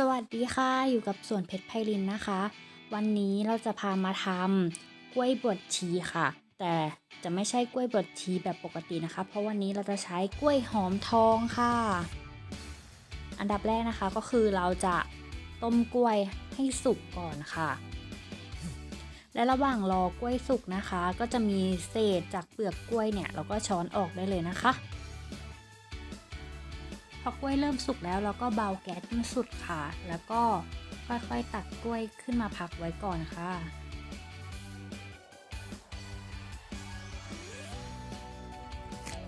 สวัสดีค่ะ อยู่กับสวนเพชรไพรินนะคะ วันนี้เราจะพามาทำกล้วยบดชีค่ะ แต่จะไม่ใช่กล้วยบดชีแบบปกตินะคะ เพราะวันนี้เราจะใช้กล้วยหอมทองค่ะ อันดับแรกนะคะก็คือเราจะต้มกล้วยให้สุกก่อนค่ะ และระหว่างรอกล้วยสุกนะคะ ก็จะมีเศษจากเปลือกกล้วยเนี่ย เราก็ช้อนออกได้เลยนะคะ พอกล้วยเริ่มสุกแล้วเราก็เบาแก๊สขึ้นสุดค่ะ แล้วก็ค่อยๆตักกล้วยขึ้นมาพักไว้ก่อนค่ะ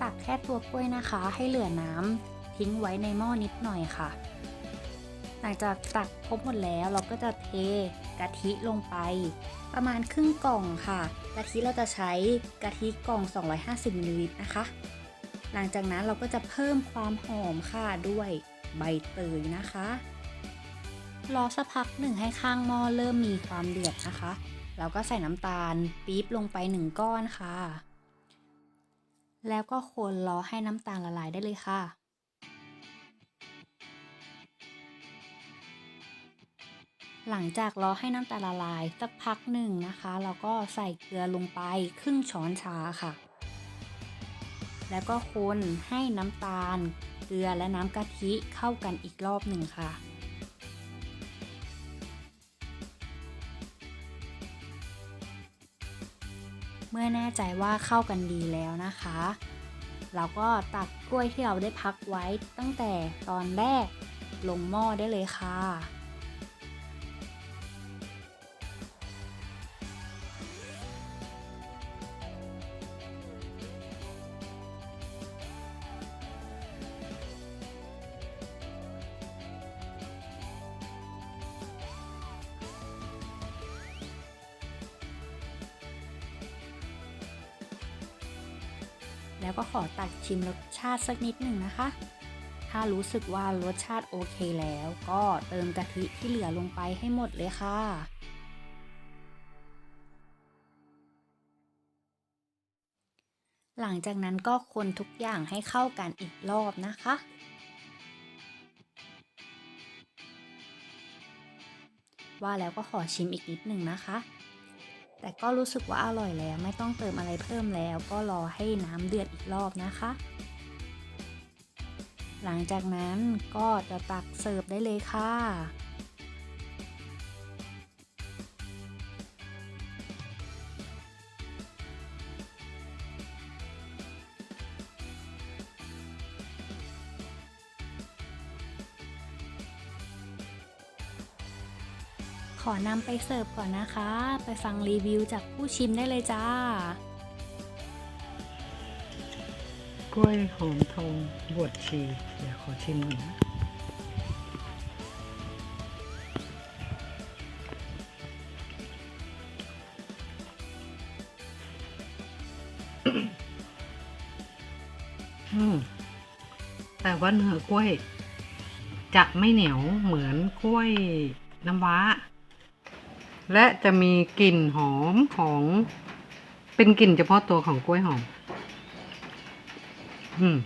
ตักแค่ตัวกล้วยนะคะให้เหลือน้ำทิ้งไว้ในหม้อนิดหน่อยค่ะ หลังจากตักครบหมดแล้วเราก็จะเทกะทิลงไป ประมาณครึ่งกล่องค่ะ กะทิเราจะใช้กะทิกล่อง 250มิลลิลิตรนะคะ หลังจากนั้นเราก็จะเพิ่มความหอมค่ะด้วยใบเตยนะคะ รอสักพักหนึ่งให้ข้างหม้อเริ่มมีความเดือดนะคะเราก็ใส่น้ำตาลปี๊บลงไปหนึ่งก้อนค่ะ แล้วก็คนรอให้น้ำตาลละลายได้เลยค่ะหลังจากรอให้น้ำตาลละลายสักพักหนึ่งนะคะ เราก็ใส่เกลือลงไปครึ่งช้อนชาค่ะ แล้วก็คนให้น้ำตาล เกลือและน้ำกะทิเข้ากันอีกรอบหนึ่งค่ะเมื่อแน่ใจว่าเข้ากันดีแล้วนะคะ เราก็ตักกล้วยที่เราได้พักไว้ตั้งแต่ตอนแรกลงหม้อได้เลยค่ะ แล้วก็ขอตักชิมรสชาติสักนิดหนึ่งนะคะ ถ้ารู้สึกว่ารสชาติโอเคแล้ว ก็เติมกะทิที่เหลือลงไปให้หมดเลยค่ะ หลังจากนั้นก็คนทุกอย่างให้เข้ากันอีกรอบนะคะว่าแล้วก็ขอชิมอีกนิดหนึ่งนะคะ แต่ก็รู้สึกว่าอร่อยแล้ว ไม่ต้องเติมอะไรเพิ่มแล้ว ก็รอให้น้ำเดือดอีกรอบนะคะ หลังจากนั้นก็จะตักเสิร์ฟได้เลยค่ะ ขอนำไปเสิร์ฟก่อนนะคะ ไปฟังรีวิวจากผู้ชิมได้เลยจ้ากล้วยหอมทองบวชชี เดี๋ยวขอชิมหน่อยนะแต่ว่าเนื้อกล้วย จะไม่เหนียวเหมือนกล้วยน้ำว้า และจะมีกลิ่นหอมของเป็นกลิ่นเฉพาะตัวของกล้วยหอม อืม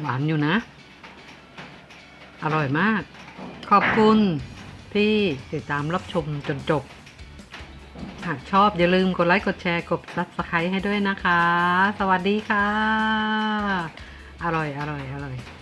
หวานอยู่นะ อร่อยมาก ขอบคุณที่ติดตามรับชมจนจบ หากชอบอย่าลืมกดไลค์ กดแชร์ กด subscribe ให้ด้วยนะคะ สวัสดีค่ะ อร่อย อร่อย อร่อย